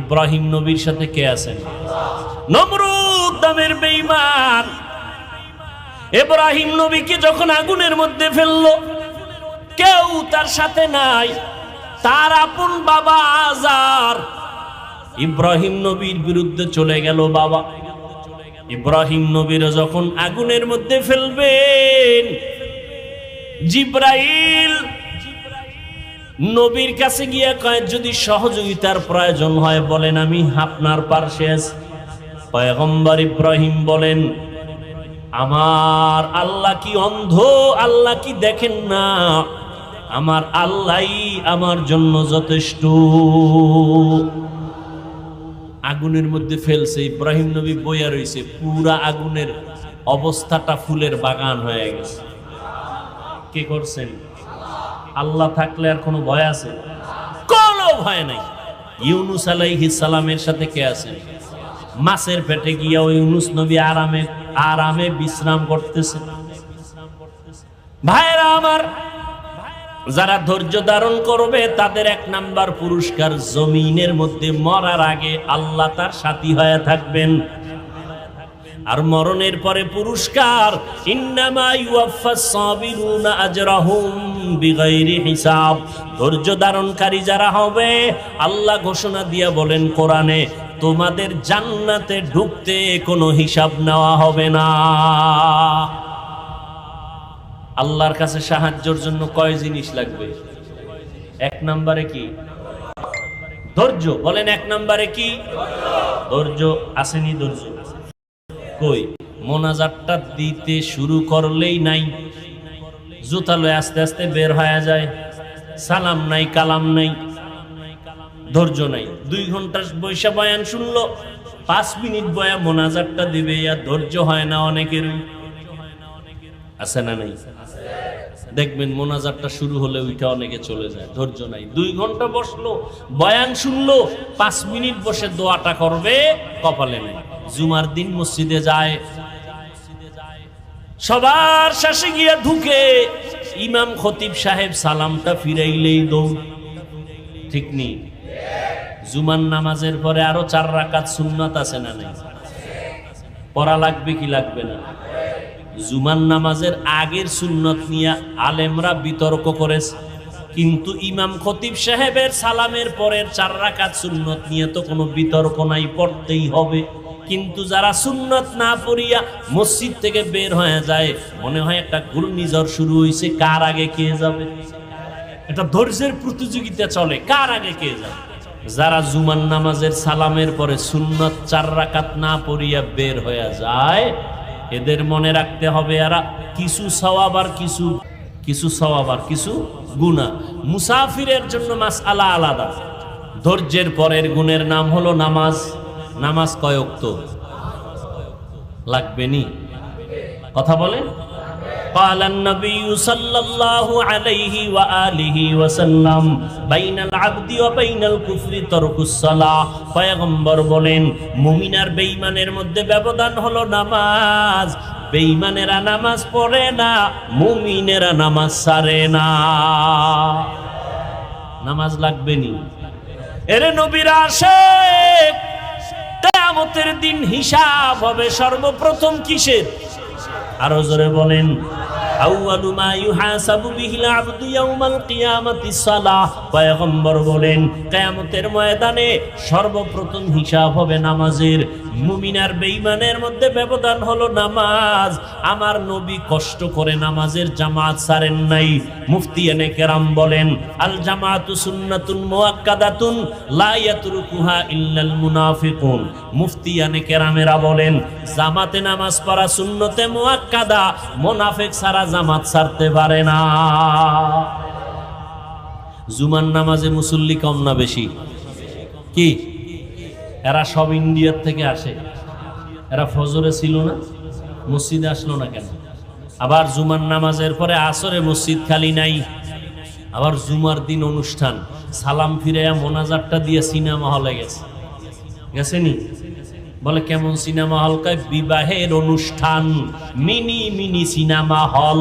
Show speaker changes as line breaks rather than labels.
ইব্রাহিম নবীর সাথে কে আছেন? নমরুদ নামের বেঈমান। ইব্রাহিম নবীকে যখন আগুনের মধ্যে ফেলল, কেউ তার সাথে নাই, তার আপন বাবা আজার। ইব্রাহিম নবীর বিরুদ্ধে চলে গেল বাবা। ইব্রাহিম নবীর যখন আগুনের মধ্যে ফেলবেন, জিব্রাইল নবীর কাছে গিয়ে কয়, যদি সহযোগিতার প্রয়োজন হয়, বলেন আমি আপনার পার্শ্বে পয়গম্বর ইব্রাহিম বলেন, আমার আল্লাহ কি অন্ধ, আল্লাহ কি দেখেন না? আমার আল্লাহই আমার জন্য যথেষ্ট। আগুনের মধ্যে ফেলছে, ইব্রাহিম নবী বইয়া রয়েছে পুরা আগুনের অবস্থাটা ফুলের বাগান হয়ে গেছে। কে করছেন? আল্লাহ থাকলে আর কোনো ভয় আছে? কোনো ভয় নাই। ইউনুস আলাইহিস সালামের সাথে কে আছেন মাছের পেটে গিয়া ওই ইউনুস নবী আরামে আরামে বিশ্রাম করতেছে। ভাইরা আমার, যারা ধৈর্য ধারণ করবে, তাদের এক নাম্বার পুরস্কার জমিনের মধ্যে মরার আগে আল্লাহ তার সাথী হয়ে থাকবেন। আর মরণের পরে পুরস্কার। হিসাব। ধৈর্য ধারণকারী যারা হবে, আল্লাহ ঘোষণা দিয়া বলেন কোরআনে, তোমাদের জান্নাতে ঢুকতে কোনো হিসাব নেওয়া হবে না। আল্লাহর কাছে সাহায্যর জন্য কয় জিনিস লাগবে? এক নম্বরে কি? ধৈর্য। বলেন এক নম্বরে কি? ধৈর্য। আসেনি ধৈর্য। কই? মোনাজাতটা দিতে শুরু করলেই নাই। জুতা লয়ে আস্তে আস্তে বের হয়ে যায়। সালাম নাই, কালাম নাই। ধৈর্য নাই। দুই ঘণ্টা বৈশা বয়ান শুনলো। পাঁচ মিনিট বয়া মোনাজাতটা দিবে, আর ধৈর্য হয় না অনেকের আছে না নাই? দেখবেন মোনাজাতটা শুরু হলে ওইটা অনেকে চলে যায়। ধৈর্য নাই। দুই ঘণ্টা বসল, বয়ান শুনলো, পাঁচ মিনিট বসে দোয়াটা করবে, কপালে নেই। জুমার দিন মসজিদে যায়। সবার শেষে গিয়া ঢুকে ইমাম খতিব সাহেব সালামটা ফিরাইলেই দৌড়। ঠিক নেই জুমার নামাজের পরে আরও চার রাকাত সুন্নাত আছে না নাই? পড়া লাগবে কি লাগবে না? জুমার নামাজের আগের সুন্নত নিয়ে আলেমরা বিতর্ক করেছে। কিন্তু ইমাম খতিব সাহেবের সালামের পরের চার রাকাত সুন্নত নিয়ে তো কোনো বিতর্ক নাই, পড়তেই হবে। কিন্তু যারা সুন্নত না পড়িয়া মসজিদ থেকে বের হয়ে যায়, মনে হয় একটা ঘূর্ণিঝড় শুরু হয়েছে কার আগে কে যাবে? এটা ধৈর্যের প্রতিযোগিতা চলে, কার আগে কে যাবে? যারা জুমান নামাজের সালামের পরে সুন্নত চার রাকাত না পড়িয়া বের হয়ে যায়, এদের মনে রাখতে হবে এরা কিছু সওয়াব আর কিছু কিছু সওয়াব আর কিছু গুণা মুসাফিরের জন্য মাস আলা আলাদা ধৈর্যের পরের গুণের নাম হলো নামাজ নামাজ কয়ক্ত লাগবে নি কথা বলে قال النبي صلى الله عليه وآله وسلم بين العبد وبين الكفر ترك الصلاة পয়গম্বর বলেন মুমিনার বেঈমানের মধ্যে ব্যবধান হলো নামাজ বেঈমানেরা নামাজ পড়ে না, মুমিনেরা নামাজ সারে না। নামাজ লাগবে নি এরে নবীর আসে কিয়ামতের দিন হিসাব হবে সর্বপ্রথম কিসের? আরও জোরে বলেন। আউয়ালু মা ইউহাসাবু বিহিল আবদু ইয়াউমাল কিয়ামাতিস সালাহ। পয়গম্বর বলেন ময়দানে সর্বপ্রথম হিসাব হবে নামাজের। মুমিনার বেঈমানের মধ্যে ব্যবধান হলো নামাজ। আমার নবী কষ্ট করে নামাজের জামাত সারেন নাই। মুফতি এনে কেরাম বলেন, আল জামাতু সুন্নাতুন মুআক্কাদাতুন লা ইয়াতরুকুহা ইল্লাল মুনাফিকুন। মুফতি এনে কেরামেরা বলেন, জামাতে নামাজ পড়া সুন্নতে মুআক্কাদা, মুনাফিক সারা জামাত সারতে পারে না। জুমার নামাজে মুসল্লি কম না বেশি? কি? এরা সব ইন্ডিয়ার থেকে আসে। এরা ফজরে ছিল না, মসজিদে আসলো না কেন? আবার জুমার নামাজের পরে আসরে মসজিদ খালি নাই। আবার জুমার দিন অনুষ্ঠান, সালাম ফিরে মোনাজারটা দিয়ে সিনেমা হলে গেছে। গেছেনি? বলে কেমন সিনেমা হল? কয় বিবাহের অনুষ্ঠান মিনি মিনি সিনেমা হল।